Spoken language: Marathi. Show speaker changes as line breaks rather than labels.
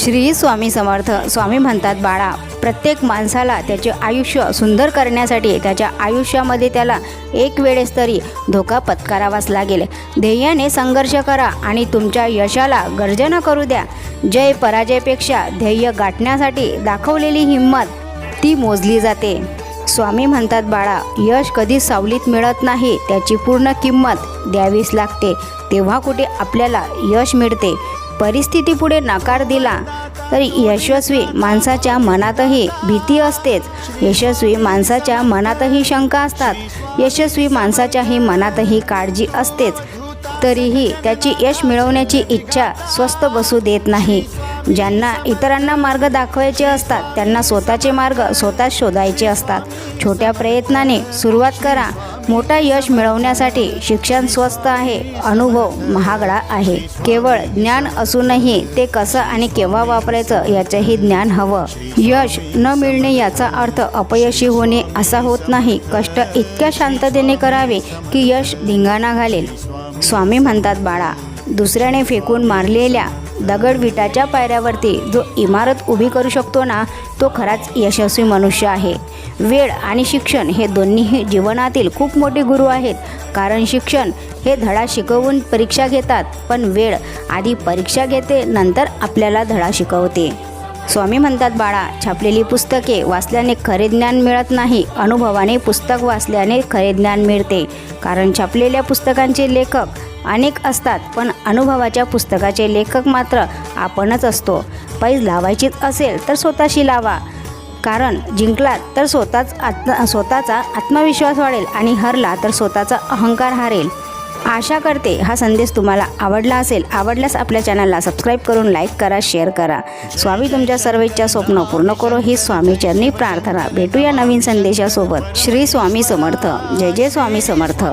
श्री स्वामी समर्थ. स्वामी म्हणतात बाळा प्रत्येक माणसाला त्याचे आयुष्य सुंदर करण्यासाठी त्याच्या आयुष्यामध्ये त्याला एक वेळेस तरी धोका पत्करावाच लागेल. ध्येयाने संघर्ष करा आणि तुमच्या यशाला गर्जना करू द्या. जय पराजयपेक्षा ध्येय गाठण्यासाठी दाखवलेली हिंमत ती मोजली जाते. स्वामी म्हणतात बाळा यश कधी सावलीत मिळत नाही. त्याची पूर्ण किंमत द्यावीच लागते. तेव्हा कुठे आपल्याला यश मिळते? परिस्थितीपुढे नकार दिला तर यशस्वी माणसाच्या मनातही भीती असतेच. यशस्वी माणसाच्या मनातही शंका असतात. यशस्वी माणसाच्याही मनातही काळजी असतेच. तरीही त्याची यश मिळवण्याची इच्छा स्वस्त बसू देत नाही. ज्यांना इतरांना मार्ग दाखवायचे असतात त्यांना स्वतःचे मार्ग स्वतःच शोधायचे असतात. छोट्या प्रयत्नाने सुरुवात करा. मोठा यश मिळवण्यासाठी शिक्षण स्वस्त आहे अनुभव महागडा आहे. केवळ ज्ञान असूनही ते कसं आणि केव्हा वापरायचं याचंही ज्ञान हवं. यश न मिळणे याचा अर्थ अपयशी होणे असा होत नाही. कष्ट इतक्या शांततेने करावे की यश धिंगाणा घालेल. स्वामी म्हणतात बाळा दुसऱ्याने फेकून मारलेल्या दगड विटाच्या पायऱ्यावरती जो इमारत उभी करू शकतो ना तो खराच यशस्वी मनुष्य आहे. वेळ आणि शिक्षण हे दोन्हीही जीवनातील खूप मोठे गुरु आहेत. कारण शिक्षण हे धडा शिकवून परीक्षा घेतात पण वेळ आधी परीक्षा घेते नंतर आपल्याला धडा शिकवते. स्वामी म्हणतात बाळा छापलेली पुस्तके वाचल्याने खरे ज्ञान मिळत नाही अनुभवाने पुस्तक वाचल्याने खरे ज्ञान मिळते. कारण छापलेल्या पुस्तकांचे लेखक अनेक असतात पण अनुभवाच्या पुस्तकाचे लेखक मात्र आपणच असतो. पैज लावायचीच असेल तर स्वतःशी लावा. कारण जिंकलात तर स्वतःच आत्म स्वतःचा आत्मविश्वास वाढेल आणि हरला तर स्वतःचा अहंकार हारेल. आशा करते हा संदेश तुम्हाला आवडला असेल. आवडल्यास आपल्या चॅनलला सबस्क्राईब करून लाईक करा शेअर करा. स्वामी तुमच्या सर्व इच्छा स्वप्न पूर्ण करो ही स्वामीचरणी प्रार्थना. भेटूया नवीन संदेशासोबत. श्री स्वामी समर्थ. जय जय स्वामी समर्थ.